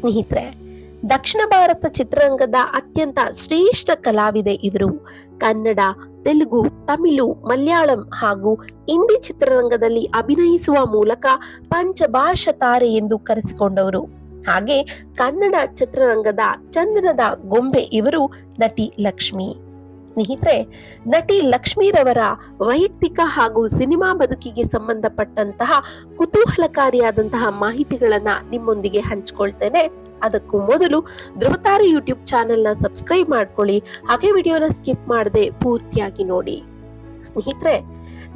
ಸ್ನೇಹಿತರೆ, ದಕ್ಷಿಣ ಭಾರತ ಚಿತ್ರರಂಗದ ಅತ್ಯಂತ ಶ್ರೇಷ್ಠ ಕಲಾವಿದೆ ಇವರು. ಕನ್ನಡ, ತೆಲುಗು, ತಮಿಳು, ಮಲಯಾಳಂ ಹಾಗೂ ಹಿಂದಿ ಚಿತ್ರರಂಗದಲ್ಲಿ ಅಭಿನಯಿಸುವ ಮೂಲಕ ಪಂಚಭಾಷಾ ತಾರೆ ಎಂದು ಕರೆಸಿಕೊಂಡವರು. ಹಾಗೆ ಕನ್ನಡ ಚಿತ್ರರಂಗದ ಚಂದನದ ಗೊಂಬೆ ಇವರು ನಟಿ ಲಕ್ಷ್ಮಿ. ಸ್ನೇಹಿತರೆ, ನಟಿ ಲಕ್ಷ್ಮೀರವರ ವೈಯಕ್ತಿಕ ಹಾಗೂ ಸಿನಿಮಾ ಬದುಕಿಗೆ ಸಂಬಂಧಪಟ್ಟಂತಹ ಕುತೂಹಲಕಾರಿಯಾದಂತಹ ಮಾಹಿತಿಗಳನ್ನ ನಿಮ್ಮೊಂದಿಗೆ ಹಂಚ್ಕೊಳ್ತೇನೆ. ಅದಕ್ಕೂ ಮೊದಲು ಧ್ರುವತಾರೆ ಯೂಟ್ಯೂಬ್ ಚಾನೆಲ್ನ ಸಬ್ಸ್ಕ್ರೈಬ್ ಮಾಡ್ಕೊಳ್ಳಿ. ಹಾಗೆ ವಿಡಿಯೋನ ಸ್ಕಿಪ್ ಮಾಡದೆ ಪೂರ್ತಿಯಾಗಿ ನೋಡಿ. ಸ್ನೇಹಿತರೆ,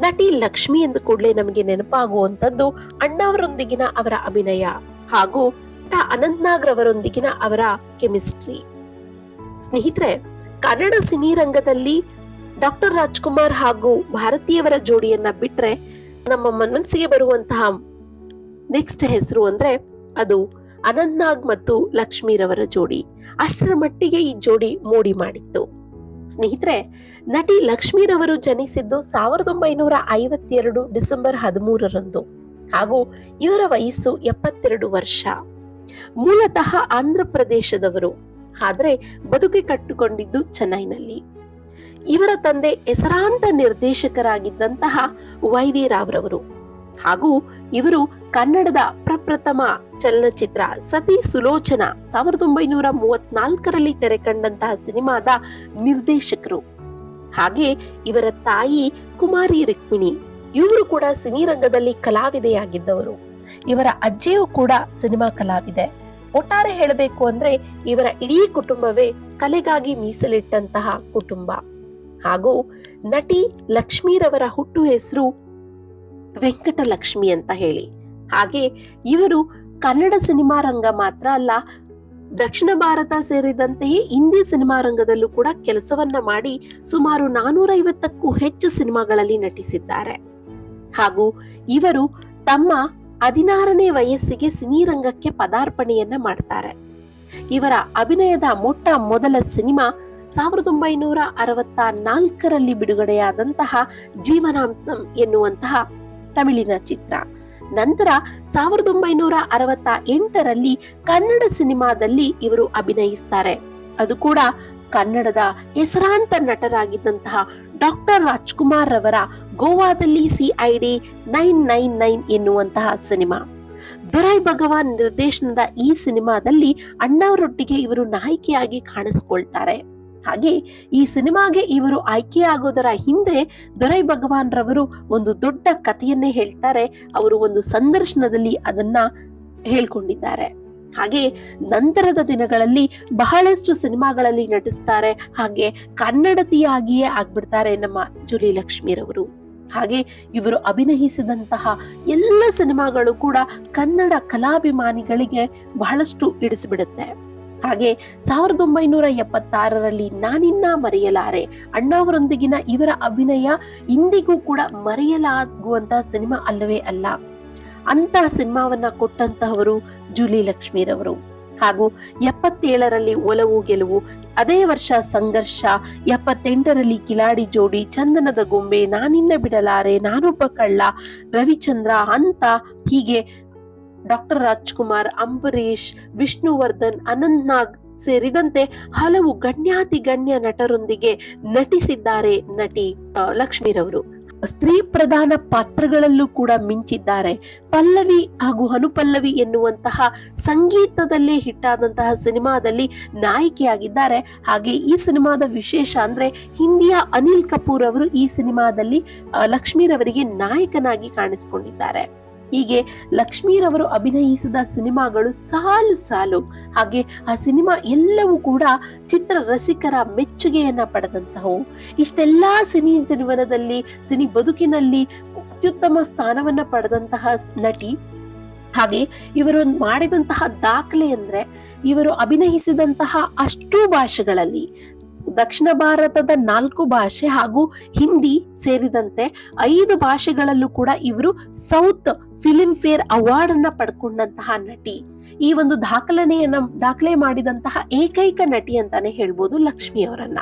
ನಟಿ ಲಕ್ಷ್ಮಿ ಎಂದು ಕೂಡಲೇ ನಮಗೆ ನೆನಪಾಗುವಂತದ್ದು ಅಣ್ಣವರೊಂದಿಗಿನ ಅವರ ಅಭಿನಯ ಹಾಗೂ ನಟ ಅನಂತ್ನಾಗ್ ರವರೊಂದಿಗಿನ ಅವರ ಕೆಮಿಸ್ಟ್ರಿ. ಸ್ನೇಹಿತರೆ ಕನ್ನಡ ಸಿನಿರಂಗದಲ್ಲಿ ಡಾಕ್ಟರ್ ರಾಜ್ಕುಮಾರ್ ಹಾಗೂ ಭಾರತೀಯವರ ಜೋಡಿಯನ್ನ ಬಿಟ್ರೆ ನಮ್ಮ ಮನಸ್ಸಿಗೆ ಬರುವಂತಹ ನೆಕ್ಸ್ಟ್ ಹೆಸರು ಅಂದ್ರೆ ಅದು ಅನಂತ್ನಾಗ್ ಮತ್ತು ಲಕ್ಷ್ಮೀರವರ ಜೋಡಿ. ಅಷ್ಟರ ಮಟ್ಟಿಗೆ ಈ ಜೋಡಿ ಮೋಡಿ ಮಾಡಿತ್ತು. ಸ್ನೇಹಿತರೆ, ನಟಿ ಲಕ್ಷ್ಮೀರವರು ಜನಿಸಿದ್ದು ಸಾವಿರದ ಒಂಬೈನೂರ ಐವತ್ತೆರಡು ಡಿಸೆಂಬರ್ ಹದಿಮೂರರಂದು ಹಾಗೂ ಇವರ ವಯಸ್ಸು ಎಪ್ಪತ್ತೆರಡು ವರ್ಷ. ಮೂಲತಃ ಆಂಧ್ರ ಪ್ರದೇಶದವರು ಆದ್ರೆ ಬದುಕಿ ಕಟ್ಟಿಕೊಂಡಿದ್ದು ಚೆನ್ನೈನಲ್ಲಿ. ಇವರ ತಂದೆ ಹೆಸರಾಂತ ನಿರ್ದೇಶಕರಾಗಿದ್ದಂತಹ ವೈ ವಿ ರಾವ್ರವರು. ಹಾಗೂ ಇವರು ಕನ್ನಡದ ಪ್ರಪ್ರಥಮ ಚಲನಚಿತ್ರ ಸತಿ ಸುಲೋಚನ ಸಾವಿರದ ಒಂಬೈನೂರ ಮೂವತ್ನಾಲ್ಕರಲ್ಲಿ ತೆರೆ ಕಂಡಂತಹ ಸಿನಿಮಾದ ನಿರ್ದೇಶಕರು. ಹಾಗೆ ಇವರ ತಾಯಿ ಕುಮಾರಿ ರುಕ್ಮಿಣಿ, ಇವರು ಕೂಡ ಸಿನಿರಂಗದಲ್ಲಿ ಕಲಾವಿದೆಯಾಗಿದ್ದವರು. ಇವರ ಅಜ್ಜಿಯೂ ಕೂಡ ಸಿನಿಮಾ ಕಲಾವಿದೆ. ಒಟ್ಟಾರೆ ಹೇಳಬೇಕು ಅಂದ್ರೆ ಇವರ ಇಡೀ ಕುಟುಂಬವೇ ಕಲೆಗಾಗಿ ಮೀಸಲಿಟ್ಟಂತಹ ಕುಟುಂಬ. ಹಾಗೂ ನಟಿ ಲಕ್ಷ್ಮೀರವರ ಹುಟ್ಟು ಹೆಸರು ವೆಂಕಟಲಕ್ಷ್ಮಿ ಅಂತ ಹೇಳಿ. ಹಾಗೆ ಇವರು ಕನ್ನಡ ಸಿನಿಮಾ ರಂಗ ಮಾತ್ರ ಅಲ್ಲ, ದಕ್ಷಿಣ ಭಾರತ ಸೇರಿದಂತೆಯೇ ಹಿಂದಿ ಸಿನಿಮಾ ರಂಗದಲ್ಲೂ ಕೂಡ ಕೆಲಸವನ್ನ ಮಾಡಿ ಸುಮಾರು ನಾನೂರೈವತ್ತಕ್ಕೂ ಹೆಚ್ಚು ಸಿನಿಮಾಗಳಲ್ಲಿ ನಟಿಸಿದ್ದಾರೆ. ಹಾಗೂ ಇವರು ತಮ್ಮ ಹದಿನಾರನೇ ವಯಸ್ಸಿಗೆ ಸಿನಿ ರಂಗಕ್ಕೆ ಪದಾರ್ಪಣೆಯನ್ನ ಮಾಡ್ತಾರೆ. ಇವರ ಅಭಿನಯದ ಮೊಟ್ಟ ಮೊದಲ ಸಿನಿಮಾ ಸಾವಿರದ ಒಂಬೈನೂರ ಅರವತ್ತ ನಾಲ್ಕರಲ್ಲಿ ಬಿಡುಗಡೆಯಾದಂತಹ ಜೀವನಾಂಸಂ ಎನ್ನುವಂತಹ ತಮಿಳಿನ ಚಿತ್ರ. ನಂತರ ಸಾವಿರದ ಒಂಬೈನೂರ ಅರವತ್ತ ಎಂಟರಲ್ಲಿ ಕನ್ನಡ ಸಿನಿಮಾದಲ್ಲಿ ಇವರು ಅಭಿನಯಿಸ್ತಾರೆ. ಅದು ಕೂಡ ಕನ್ನಡದ ಹೆಸರಾಂತ ನಟರಾಗಿದ್ದಂತಹ ಡಾಕ್ಟರ್ ರಾಜ್ಕುಮಾರ್ ರವರ ಗೋವಾದಲ್ಲಿ ಸಿಐಡಿ ನೈನ್ ನೈನ್ ನೈನ್ ಎನ್ನುವಂತಹ ಸಿನಿಮಾ. ದುರೈ ಭಗವಾನ್ ನಿರ್ದೇಶನದ ಈ ಸಿನಿಮಾದಲ್ಲಿ ಅಣ್ಣವರೊಟ್ಟಿಗೆ ಇವರು ನಾಯಕಿಯಾಗಿ ಕಾಣಿಸ್ಕೊಳ್ತಾರೆ. ಹಾಗೆ ಈ ಸಿನಿಮಾಗೆ ಇವರು ಆಯ್ಕೆಯಾಗೋದರ ಹಿಂದೆ ದೊರೈ ಭಗವಾನ್ ರವರು ಒಂದು ದೊಡ್ಡ ಕಥೆಯನ್ನೇ ಹೇಳ್ತಾರೆ. ಅವರು ಒಂದು ಸಂದರ್ಶನದಲ್ಲಿ ಅದನ್ನ ಹೇಳ್ಕೊಂಡಿದ್ದಾರೆ. ಹಾಗೆ ನಂತರದ ದಿನಗಳಲ್ಲಿ ಬಹಳಷ್ಟು ಸಿನಿಮಾಗಳಲ್ಲಿ ನಟಿಸ್ತಾರೆ. ಹಾಗೆ ಕನ್ನಡತಿಯಾಗಿಯೇ ಆಗ್ಬಿಡ್ತಾರೆ ನಮ್ಮ ಜುಲಿ ಲಕ್ಷ್ಮೀರವರು. ಹಾಗೆ ಇವರು ಅಭಿನಯಿಸಿದಂತಹ ಎಲ್ಲ ಸಿನಿಮಾಗಳು ಕೂಡ ಕನ್ನಡ ಕಲಾಭಿಮಾನಿಗಳಿಗೆ ಬಹಳಷ್ಟು ಇಡಿಸಿಬಿಡುತ್ತೆ. ಹಾಗೆ ಸಾವಿರದ ಒಂಬೈನೂರ ಎಪ್ಪತ್ತಾರರಲ್ಲಿ ನಾನಿನ್ನ ಮರೆಯಲಾರೆ. ಅಣ್ಣಾವರೊಂದಿಗಿನ ಇವರ ಅಭಿನಯ ಇಂದಿಗೂ ಕೂಡ ಮರೆಯಲಾಗುವಂತಹ ಸಿನಿಮಾ ಅಲ್ಲವೇ ಅಲ್ಲ. ಅಂತಹ ಸಿನಿಮಾವನ್ನ ಕೊಟ್ಟಂತಹವರು ಜೂಲಿ ಲಕ್ಷ್ಮೀರವರು. ಹಾಗೂ ಎಪ್ಪತ್ತೇಳರಲ್ಲಿ ಒಲವು ಗೆಲುವು, ಅದೇ ವರ್ಷ ಸಂಘರ್ಷ, ಎಪ್ಪತ್ತೆಂಟರಲ್ಲಿ ಕಿಲಾಡಿ ಜೋಡಿ ಚಂದನದ ಗೊಂಬೆ, ನಾನಿನ್ನ ಬಿಡಲಾರೆ, ನಾನೊಬ್ಬ ಕಳ್ಳ, ರವಿಚಂದ್ರ ಅಂತ ಹೀಗೆ ಡಾಕ್ಟರ್ ರಾಜ್ಕುಮಾರ್ ಅಂಬರೀಶ್ ವಿಷ್ಣುವರ್ಧನ್ ಅನಂತ್ ನಾಗ್ ಸೇರಿದಂತೆ ಹಲವು ಗಣ್ಯಾತಿ ಗಣ್ಯ ನಟರೊಂದಿಗೆ ನಟಿಸಿದ್ದಾರೆ ನಟಿ ಲಕ್ಷ್ಮೀರವರು. ಸ್ತ್ರೀ ಪ್ರಧಾನ ಪಾತ್ರಗಳಲ್ಲೂ ಕೂಡ ಮಿಂಚಿದ್ದಾರೆ. ಪಲ್ಲವಿ ಹಾಗೂ ಅನುಪಲ್ಲವಿ ಎನ್ನುವಂತಹ ಸಂಗೀತದಲ್ಲೇ ಹಿಟ್ಟಾದಂತಹ ಸಿನಿಮಾದಲ್ಲಿ ನಾಯಕಿಯಾಗಿದ್ದಾರೆ. ಹಾಗೆ ಈ ಸಿನಿಮಾದ ವಿಶೇಷ ಅಂದ್ರೆ ಹಿಂದಿಯ ಅನಿಲ್ ಕಪೂರ್ ಅವರು ಈ ಸಿನಿಮಾದಲ್ಲಿ ಲಕ್ಷ್ಮೀರವರಿಗೆ ನಾಯಕನಾಗಿ ಕಾಣಿಸಿಕೊಂಡಿದ್ದಾರೆ. ಹೀಗೆ ಲಕ್ಷ್ಮೀರವರು ಅಭಿನಯಿಸಿದ ಸಿನಿಮಾಗಳು ಸಾಲು ಸಾಲು. ಹಾಗೆ ಆ ಸಿನಿಮಾ ಎಲ್ಲವೂ ಕೂಡ ಚಿತ್ರ ರಸಿಕರ ಮೆಚ್ಚುಗೆಯನ್ನ ಪಡೆದಂತಹವು ಇಷ್ಟೆಲ್ಲ ಸಿನಿ ಜೀವನದಲ್ಲಿ, ಸಿನಿ ಬದುಕಿನಲ್ಲಿ ಅತ್ಯುತ್ತಮ ಸ್ಥಾನವನ್ನ ಪಡೆದಂತಹ ನಟಿ. ಹಾಗೆ ಇವರು ಮಾಡಿದಂತಹ ದಾಖಲೆ ಅಂದ್ರೆ ಇವರು ಅಭಿನಯಿಸಿದಂತಹ ಅಷ್ಟು ಭಾಷೆಗಳಲ್ಲಿ ದಕ್ಷಿಣ ಭಾರತದ ನಾಲ್ಕು ಭಾಷೆ ಹಾಗೂ ಹಿಂದಿ ಸೇರಿದಂತೆ ಐದು ಭಾಷೆಗಳಲ್ಲೂ ಕೂಡ ಇವರು ಸೌತ್ ಫಿಲಿಂ ಫೇರ್ ಅವಾರ್ಡ್ ಅನ್ನ ಪಡ್ಕೊಂಡಂತಹ ನಟಿ. ಈ ಒಂದು ದಾಖಲನೆಯನ್ನ ದಾಖಲೆ ಮಾಡಿದಂತಹ ಏಕೈಕ ನಟಿ ಅಂತಾನೆ ಹೇಳ್ಬೋದು ಲಕ್ಷ್ಮಿ ಅವರನ್ನ.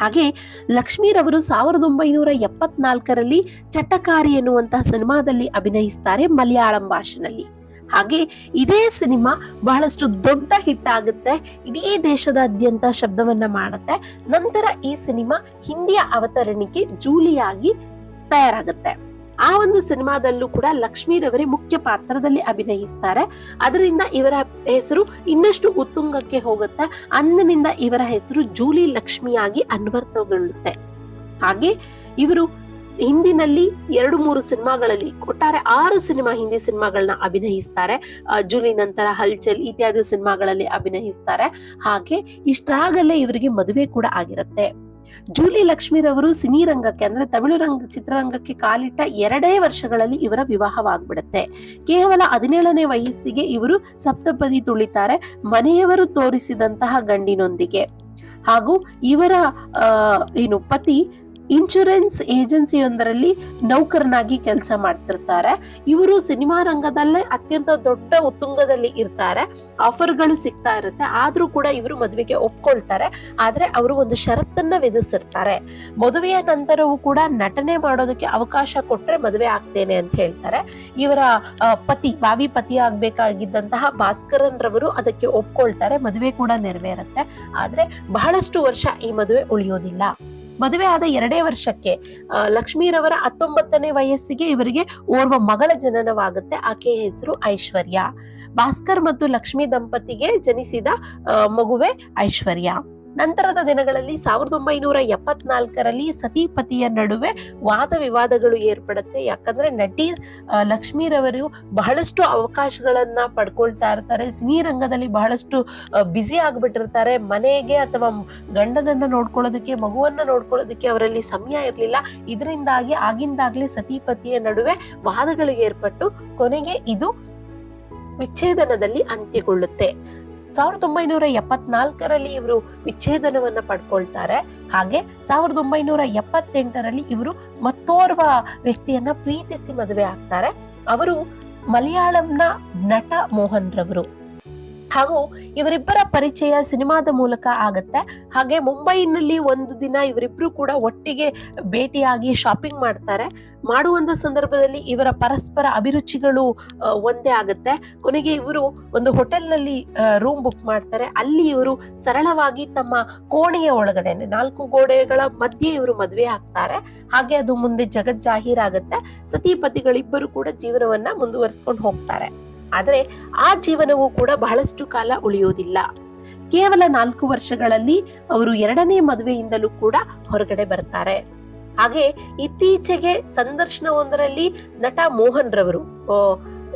ಹಾಗೆ ಲಕ್ಷ್ಮೀರವರು ಸಾವಿರದ ಒಂಬೈನೂರ ಎಪ್ಪತ್ನಾಲ್ಕರಲ್ಲಿ ಚಟಕಾರಿ ಎನ್ನುವಂತಹ ಸಿನಿಮಾದಲ್ಲಿ ಅಭಿನಯಿಸ್ತಾರೆ ಮಲಯಾಳಂ ಭಾಷೆನಲ್ಲಿ. ಹಾಗೆ ಇದೇ ಸಿನಿಮಾ ಬಹಳಷ್ಟು ದೊಡ್ಡ ಹಿಟ್ ಆಗುತ್ತೆ. ಇಡೀ ದೇಶದಾದ್ಯಂತ ಶಬ್ದವನ್ನ ಮಾಡುತ್ತೆ. ನಂತರ ಈ ಸಿನಿಮಾ ಹಿಂದಿಯ ಅವತರಣಿಕೆ ಜೂಲಿಯಾಗಿ ತಯಾರಾಗುತ್ತೆ. ಆ ಒಂದು ಸಿನಿಮಾದಲ್ಲೂ ಕೂಡ ಲಕ್ಷ್ಮೀರವರೇ ಮುಖ್ಯ ಪಾತ್ರದಲ್ಲಿ ಅಭಿನಯಿಸ್ತಾರೆ. ಅದರಿಂದ ಇವರ ಹೆಸರು ಇನ್ನಷ್ಟು ಉತ್ತುಂಗಕ್ಕೆ ಹೋಗುತ್ತೆ. ಅಂದಿನಿಂದ ಇವರ ಹೆಸರು ಜೂಲಿ ಲಕ್ಷ್ಮಿಯಾಗಿ ಅನ್ವರ್ಥಗೊಳ್ಳುತ್ತೆ ಹಾಗೆ ಇವರು ಹಿಂದಿನಲ್ಲಿ ಎರಡು ಮೂರು ಸಿನಿಮಾಗಳಲ್ಲಿ, ಒಟ್ಟಾರೆ ಆರು ಸಿನಿಮಾ ಹಿಂದಿ ಸಿನಿಮಾಗಳನ್ನ ಅಭಿನಯಿಸ್ತಾರೆ. ಜೂಲಿ ನಂತರ ಹಲ್ಚಲ್ ಇತ್ಯಾದಿ ಸಿನಿಮಾಗಳಲ್ಲಿ ಅಭಿನಯಿಸ್ತಾರೆ. ಹಾಗೆ ಇಷ್ಟಾಗಲೇ ಇವರಿಗೆ ಮದುವೆ ಕೂಡ ಆಗಿರುತ್ತೆ. ಜೂಲಿ ಲಕ್ಷ್ಮೀರವರು ಸಿನಿ ರಂಗಕ್ಕೆ, ಅಂದ್ರೆ ತಮಿಳು ರಂಗ, ಚಿತ್ರರಂಗಕ್ಕೆ ಕಾಲಿಟ್ಟ ಎರಡೇ ವರ್ಷಗಳಲ್ಲಿ ಇವರ ವಿವಾಹವಾಗ್ಬಿಡುತ್ತೆ. ಕೇವಲ ಹದಿನೇಳನೇ ವಯಸ್ಸಿಗೆ ಇವರು ಸಪ್ತಪದಿ ತುಳಿತಾರೆ, ಮನೆಯವರು ತೋರಿಸಿದಂತಹ ಗಂಡಿನೊಂದಿಗೆ. ಹಾಗೂ ಇವರ ಏನು ಪತಿ ಇನ್ಶೂರೆನ್ಸ್ ಏಜೆನ್ಸಿಯೊಂದರಲ್ಲಿ ನೌಕರನಾಗಿ ಕೆಲಸ ಮಾಡ್ತಿರ್ತಾರೆ. ಇವರು ಸಿನಿಮಾ ರಂಗದಲ್ಲೇ ಅತ್ಯಂತ ದೊಡ್ಡ ಉತ್ತುಂಗದಲ್ಲಿ ಇರ್ತಾರೆ. ಆಫರ್ಗಳು ಸಿಗ್ತಾ ಇರುತ್ತೆ. ಆದ್ರೂ ಕೂಡ ಇವರು ಮದುವೆಗೆ ಒಪ್ಕೊಳ್ತಾರೆ. ಆದ್ರೆ ಅವರು ಒಂದು ಷರತ್ತನ್ನ ವಿಧಿಸಿರ್ತಾರೆ. ಮದುವೆಯ ನಂತರವೂ ಕೂಡ ನಟನೆ ಮಾಡೋದಕ್ಕೆ ಅವಕಾಶ ಕೊಟ್ಟರೆ ಮದುವೆ ಆಗ್ತೇನೆ ಅಂತ ಹೇಳ್ತಾರೆ. ಇವರ ಪತಿ, ಬಾವಿ ಪತಿ ಆಗ್ಬೇಕಾಗಿದ್ದಂತಹ ಭಾಸ್ಕರನ್ ರವರು ಅದಕ್ಕೆ ಒಪ್ಕೊಳ್ತಾರೆ. ಮದುವೆ ಕೂಡ ನೆರವೇರುತ್ತೆ. ಆದ್ರೆ ಬಹಳಷ್ಟು ವರ್ಷ ಈ ಮದುವೆ ಉಳಿಯೋದಿಲ್ಲ. ಮದುವೆ ಆದ ಎರಡೇ ವರ್ಷಕ್ಕೆ ಲಕ್ಷ್ಮೀರವರ ಹತ್ತೊಂಬತ್ತನೇ ವಯಸ್ಸಿಗೆ ಇವರಿಗೆ ಓರ್ವ ಮಗಳ ಜನನವಾಗುತ್ತೆ. ಆಕೆಯ ಹೆಸರು ಐಶ್ವರ್ಯ. ಭಾಸ್ಕರ್ ಮತ್ತು ಲಕ್ಷ್ಮಿ ದಂಪತಿಗೆ ಜನಿಸಿದ ಮಗುವೆ ಐಶ್ವರ್ಯ. ನಂತರದ ದಿನಗಳಲ್ಲಿ ಸಾವಿರದ ಒಂಬೈನೂರ ಎಪ್ಪತ್ನಾಲ್ಕರಲ್ಲಿ ಸತಿಪತಿಯ ನಡುವೆ ವಾದ ವಿವಾದಗಳು ಏರ್ಪಡುತ್ತೆ. ಯಾಕಂದ್ರೆ ನಟಿ ಲಕ್ಷ್ಮೀರವರು ಬಹಳಷ್ಟು ಅವಕಾಶಗಳನ್ನ ಪಡ್ಕೊಳ್ತಾ ಇರ್ತಾರೆ. ಸಿನಿರಂಗದಲ್ಲಿ ಬಹಳಷ್ಟು ಬ್ಯುಸಿ ಆಗ್ಬಿಟ್ಟಿರ್ತಾರೆ. ಮನೆಗೆ ಅಥವಾ ಗಂಡನನ್ನ ನೋಡ್ಕೊಳ್ಳೋದಕ್ಕೆ, ಮಗುವನ್ನ ನೋಡ್ಕೊಳ್ಳೋದಕ್ಕೆ ಅವರಲ್ಲಿ ಸಮಯ ಇರಲಿಲ್ಲ. ಇದರಿಂದಾಗಿ ಆಗಿಂದಾಗ್ಲೇ ಸತಿಪತಿಯ ನಡುವೆ ವಾದಗಳು ಏರ್ಪಟ್ಟು ಕೊನೆಗೆ ಇದು ವಿಚ್ಛೇದನದಲ್ಲಿ ಅಂತ್ಯಗೊಳ್ಳುತ್ತೆ. ಸಾವಿರದ ಒಂಬೈನೂರ ಎಪ್ಪತ್ನಾಲ್ಕರಲ್ಲಿ ಇವರು ವಿಚ್ಛೇದನವನ್ನ ಪಡ್ಕೊಳ್ತಾರೆ. ಹಾಗೆ ಸಾವಿರದ ಒಂಬೈನೂರ ಎಪ್ಪತ್ತೆಂಟರಲ್ಲಿ ಇವರು ಮತ್ತೋರ್ವ ವ್ಯಕ್ತಿಯನ್ನ ಪ್ರೀತಿಸಿ ಮದುವೆ ಆಗ್ತಾರೆ. ಅವರು ಮಲಯಾಳಂನ ನಟ ಮೋಹನ್ ರವರು ಹಾಗೂ ಇವರಿಬ್ಬರ ಪರಿಚಯ ಸಿನಿಮಾದ ಮೂಲಕ ಆಗತ್ತೆ. ಹಾಗೆ ಮುಂಬೈನಲ್ಲಿ ಒಂದು ದಿನ ಇವರಿಬ್ರು ಕೂಡ ಒಟ್ಟಿಗೆ ಭೇಟಿಯಾಗಿ ಶಾಪಿಂಗ್ ಮಾಡ್ತಾರೆ. ಮಾಡುವಂತ ಸಂದರ್ಭದಲ್ಲಿ ಇವರ ಪರಸ್ಪರ ಅಭಿರುಚಿಗಳು ಒಂದೇ ಆಗುತ್ತೆ. ಕೊನೆಗೆ ಇವರು ಒಂದು ಹೋಟೆಲ್ನಲ್ಲಿ ರೂಮ್ ಬುಕ್ ಮಾಡ್ತಾರೆ. ಅಲ್ಲಿ ಇವರು ಸರಳವಾಗಿ ತಮ್ಮ ಕೋಣೆಯ ಒಳಗಡೆ ನಾಲ್ಕು ಗೋಡೆಗಳ ಮಧ್ಯೆ ಇವರು ಮದುವೆ ಆಗ್ತಾರೆ. ಹಾಗೆ ಅದು ಮುಂದೆ ಜಗಜ್ಜಾಹೀರಾಗುತ್ತೆ ಸತಿಪತಿಗಳಿಬ್ಬರು ಕೂಡ ಜೀವನವನ್ನ ಮುಂದುವರಿಸ್ಕೊಂಡು ಹೋಗ್ತಾರೆ. ಆದ್ರೆ ಆ ಜೀವನವು ಕೂಡ ಬಹಳಷ್ಟು ಕಾಲ ಉಳಿಯೋದಿಲ್ಲ ಕೇವಲ ನಾಲ್ಕು ವರ್ಷಗಳಲ್ಲಿ ಅವರು ಎರಡನೇ ಮದುವೆಯಿಂದಲೂ ಕೂಡ ಹೊರಗಡೆ ಬರ್ತಾರೆ. ಹಾಗೆ ಇತ್ತೀಚೆಗೆ ಸಂದರ್ಶನವೊಂದರಲ್ಲಿ ನಟ ಮೋಹನ್ ರವರು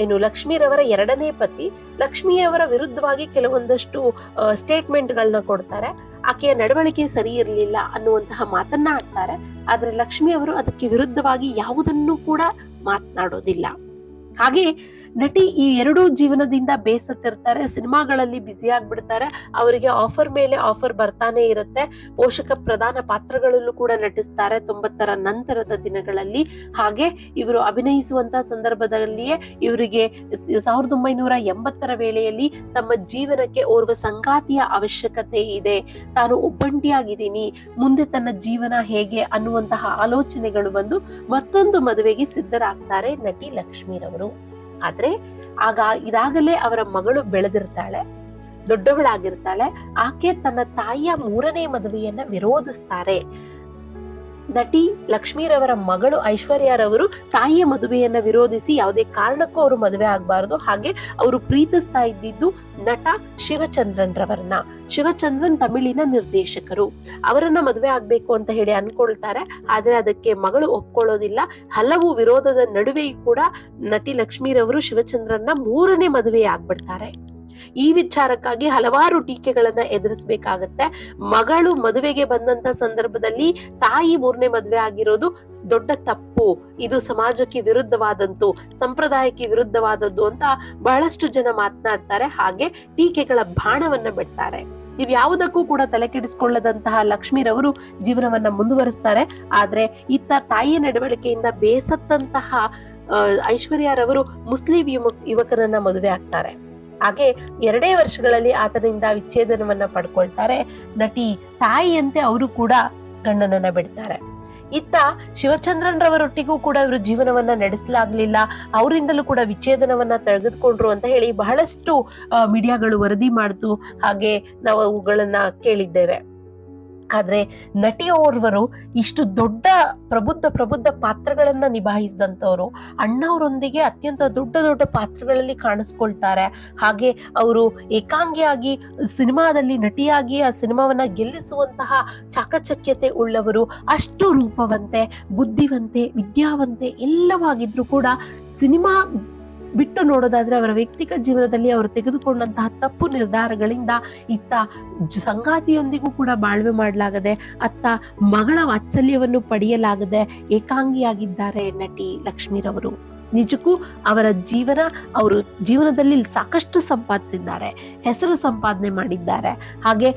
ಏನು ಲಕ್ಷ್ಮೀರವರ ಎರಡನೇ ಪತಿ, ಲಕ್ಷ್ಮಿಯವರ ವಿರುದ್ಧವಾಗಿ ಕೆಲವೊಂದಷ್ಟು ಸ್ಟೇಟ್ಮೆಂಟ್ ಗಳನ್ನ ಕೊಡ್ತಾರೆ. ಆಕೆಯ ನಡವಳಿಕೆ ಸರಿ ಇರಲಿಲ್ಲ ಅನ್ನುವಂತಹ ಮಾತನ್ನ ಆಡ್ತಾರೆ. ಆದ್ರೆ ಲಕ್ಷ್ಮಿಯವರು ಅದಕ್ಕೆ ವಿರುದ್ಧವಾಗಿ ಯಾವುದನ್ನು ಕೂಡ ಮಾತನಾಡೋದಿಲ್ಲ. ಹಾಗೆ ನಟಿ ಈ ಎರಡೂ ಜೀವನದಿಂದ ಬೇಸತ್ತಿರ್ತಾರೆ, ಸಿನಿಮಾಗಳಲ್ಲಿ ಬ್ಯುಸಿ ಆಗ್ಬಿಡ್ತಾರೆ, ಅವರಿಗೆ ಆಫರ್ ಮೇಲೆ ಆಫರ್ ಬರ್ತಾನೆ ಇರುತ್ತೆ. ಪೋಷಕ ಪ್ರಧಾನ ಪಾತ್ರಗಳಲ್ಲೂ ಕೂಡ ನಟಿಸ್ತಾರೆ ತೊಂಬತ್ತರ ನಂತರದ ದಿನಗಳಲ್ಲಿ. ಹಾಗೆ ಇವರು ಅಭಿನಯಿಸುವಂತಹ ಸಂದರ್ಭದಲ್ಲಿಯೇ ಇವರಿಗೆ ಸಾವಿರದ ಒಂಬೈನೂರ ಎಂಬತ್ತರ ವೇಳೆಯಲ್ಲಿ ತಮ್ಮ ಜೀವನಕ್ಕೆ ಓರ್ವ ಸಂಗಾತಿಯ ಅವಶ್ಯಕತೆ ಇದೆ. ತಾನು ಒಬ್ಬಂಟಿಯಾಗಿದ್ದೀನಿ, ಮುಂದೆ ತನ್ನ ಜೀವನ ಹೇಗೆ ಅನ್ನುವಂತಹ ಆಲೋಚನೆಗಳು ಬಂದು ಮತ್ತೊಂದು ಮದುವೆಗೆ ಸಿದ್ಧರಾಗ್ತಾರೆ ನಟಿ ಲಕ್ಷ್ಮೀರವರು. ಆದ್ರೆ ಆಗ ಇದಾಗಲೇ ಅವರ ಮಗಳು ಬೆಳೆದಿರ್ತಾಳೆ, ದೊಡ್ಡವಳಾಗಿರ್ತಾಳೆ, ಆಕೆ ತನ್ನ ತಾಯಿಯ ಮೂರನೇ ಮದುವೆಯನ್ನ ವಿರೋಧಿಸ್ತಾರೆ. ನಟಿ ಲಕ್ಷ್ಮೀರವರ ಮಗಳು ಐಶ್ವರ್ಯರವರು ತಾಯಿಯ ಮದುವೆಯನ್ನ ವಿರೋಧಿಸಿ ಯಾವುದೇ ಕಾರಣಕ್ಕೂ ಅವರು ಮದುವೆ ಆಗಬಾರದು. ಹಾಗೆ ಅವರು ಪ್ರೀತಿಸ್ತಾ ಇದ್ದಿದ್ದು ನಟ ಶಿವಚಂದ್ರನ್ ರವರನ್ನ. ಶಿವಚಂದ್ರನ್ ತಮಿಳಿನ ನಿರ್ದೇಶಕರು. ಅವರನ್ನ ಮದುವೆ ಆಗ್ಬೇಕು ಅಂತ ಹೇಳಿ ಅನ್ಕೊಳ್ತಾರೆ. ಆದ್ರೆ ಅದಕ್ಕೆ ಮಗಳು ಒಪ್ಕೊಳ್ಳೋದಿಲ್ಲ. ಹಲವು ವಿರೋಧದ ನಡುವೆಯೂ ಕೂಡ ನಟಿ ಲಕ್ಷ್ಮೀರವರು ಶಿವಚಂದ್ರನ್ನ ಮೂರನೇ ಮದುವೆ ಆಗ್ಬಿಡ್ತಾರೆ. ಈ ವಿಚಾರಕ್ಕಾಗಿ ಹಲವಾರು ಟೀಕೆಗಳನ್ನ ಎದುರಿಸಬೇಕಾಗತ್ತೆ. ಮಗಳು ಮದುವೆಗೆ ಬಂದಂತ ಸಂದರ್ಭದಲ್ಲಿ ತಾಯಿ ಮೂರನೇ ಮದುವೆ ಆಗಿರೋದು ದೊಡ್ಡ ತಪ್ಪು. ಇದು ಸಮಾಜಕ್ಕೆ ವಿರುದ್ಧವಾದಂತು, ಸಂಪ್ರದಾಯಕ್ಕೆ ವಿರುದ್ಧವಾದದ್ದು ಅಂತ ಬಹಳಷ್ಟು ಜನ ಮಾತನಾಡ್ತಾರೆ. ಹಾಗೆ ಟೀಕೆಗಳ ಬಾಣವನ್ನ ಬಿಡ್ತಾರೆ. ಇವ್ಯಾವುದಕ್ಕೂ ಕೂಡ ತಲೆ ಕೆಡಿಸಿಕೊಳ್ಳದಂತಹ ಲಕ್ಷ್ಮೀರವರು ಜೀವನವನ್ನ ಮುಂದುವರಿಸ್ತಾರೆ. ಆದ್ರೆ ಇತ್ತ ತಾಯಿಯ ನಡವಳಿಕೆಯಿಂದ ಬೇಸತ್ತಂತಹ ಐಶ್ವರ್ಯ ಐಶ್ವರ್ಯರವರು ಮುಸ್ಲಿಂ ಯುವ, ಯುವಕರನ್ನ ಮದುವೆ ಆಗ್ತಾರೆ. ಹಾಗೆ ಎರಡೇ ವರ್ಷಗಳಲ್ಲಿ ಆತನಿಂದ ವಿಚ್ಛೇದನವನ್ನ ಪಡ್ಕೊಳ್ತಾರೆ. ನಟಿ ತಾಯಿಯಂತೆ ಅವರು ಕೂಡ ಗಂಡನನ್ನ ಬಿಡ್ತಾರೆ. ಇತ್ತ ಶಿವಚಂದ್ರನ್ ರವರೊಟ್ಟಿಗೂ ಕೂಡ ಇವರು ಜೀವನವನ್ನ ನಡೆಸಲಾಗ್ಲಿಲ್ಲ. ಅವರಿಂದಲೂ ಕೂಡ ವಿಚ್ಛೇದನವನ್ನ ತೆಗೆದುಕೊಂಡ್ರು ಅಂತ ಹೇಳಿ ಬಹಳಷ್ಟು ಮೀಡಿಯಾಗಳು ವರದಿ ಮಾಡ್ತು. ಹಾಗೆ ನಾವು ಅವುಗಳನ್ನ ಕೇಳಿದ್ದೇವೆ. ಆದ್ರೆ ಓರ್ವರು ಇಷ್ಟು ದೊಡ್ಡ ಪ್ರಬುದ್ಧ ಪ್ರಬುದ್ಧ ಪಾತ್ರಗಳನ್ನ ನಿಭಾಯಿಸಿದಂಥವ್ರು, ಅಣ್ಣವರೊಂದಿಗೆ ಅತ್ಯಂತ ದೊಡ್ಡ ದೊಡ್ಡ ಪಾತ್ರಗಳಲ್ಲಿ ಕಾಣಿಸ್ಕೊಳ್ತಾರೆ. ಹಾಗೆ ಅವರು ಏಕಾಂಗಿಯಾಗಿ ಸಿನಿಮಾದಲ್ಲಿ ನಟಿಯಾಗಿ ಆ ಸಿನಿಮಾವನ್ನ ಗೆಲ್ಲಿಸುವಂತಹ ಚಾಕಚಕ್ಯತೆ ಉಳ್ಳವರು, ಅಷ್ಟು ರೂಪವಂತೆ, ಬುದ್ಧಿವಂತೆ, ವಿದ್ಯಾವಂತೆ ಎಲ್ಲವಾಗಿದ್ರು ಕೂಡ ಸಿನಿಮಾ ಬಿಟ್ಟು ನೋಡೋದಾದ್ರೆ ಅವರ ವ್ಯಕ್ತಿಗತ ಜೀವನದಲ್ಲಿ ಅವರು ತೆಗೆದುಕೊಂಡಂತಹ ತಪ್ಪು ನಿರ್ಧಾರಗಳಿಂದ ಇತ್ತ ಸಂಗಾತಿಯೊಂದಿಗೂ ಕೂಡ ಬಾಳ್ವೆ ಮಾಡಲಾಗದೆ, ಅತ್ತ ಮಗಳ ವಾತ್ಸಲ್ಯವನ್ನು ಪಡೆಯಲಾಗದೆ ಏಕಾಂಗಿಯಾಗಿದ್ದಾರೆ ನಟಿ ಲಕ್ಷ್ಮೀರವರು. ನಿಜಕ್ಕೂ ಅವರ ಜೀವನ ಅವರು ಜೀವನದಲ್ಲಿ ಸಾಕಷ್ಟು ಸಂಪಾದಿಸಿದ್ದಾರೆ, ಹೆಸರು ಸಂಪಾದನೆ ಮಾಡಿದ್ದಾರೆ, ಹಾಗೆ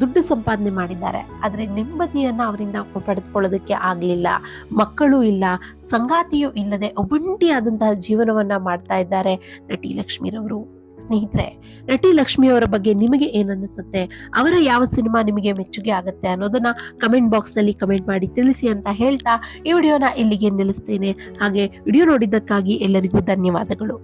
ದುಡ್ಡು ಸಂಪಾದನೆ ಮಾಡಿದ್ದಾರೆ. ಆದರೆ ನೆಮ್ಮದಿಯನ್ನು ಅವರಿಂದ ಪಡೆದುಕೊಳ್ಳೋದಕ್ಕೆ ಆಗಲಿಲ್ಲ. ಮಕ್ಕಳು ಇಲ್ಲ, ಸಂಗಾತಿಯೂ ಇಲ್ಲದೆ ಒಬ್ಬಂಟಿಯಾದಂತಹ ಜೀವನವನ್ನು ಮಾಡ್ತಾ ಇದ್ದಾರೆ ನಟಿ ಲಕ್ಷ್ಮೀರವರು. ಸ್ನೇಹಿತರೆ, ನಟಿ ಲಕ್ಷ್ಮಿಯವರ ಬಗ್ಗೆ ನಿಮಗೆ ಏನನ್ನಿಸುತ್ತೆ? ಅವರ ಯಾವ ಸಿನಿಮಾ ನಿಮಗೆ ಮೆಚ್ಚುಗೆ ಆಗುತ್ತೆ ಅನ್ನೋದನ್ನ ಕಮೆಂಟ್ ಬಾಕ್ಸ್ನಲ್ಲಿ ಕಮೆಂಟ್ ಮಾಡಿ ತಿಳಿಸಿ ಅಂತ ಹೇಳ್ತಾ ಈ ವಿಡಿಯೋನ ಇಲ್ಲಿಗೆ ನಿಲ್ಲಿಸ್ತೇನೆ. ಹಾಗೆ ವಿಡಿಯೋ ನೋಡಿದ್ದಕ್ಕಾಗಿ ಎಲ್ಲರಿಗೂ ಧನ್ಯವಾದಗಳು.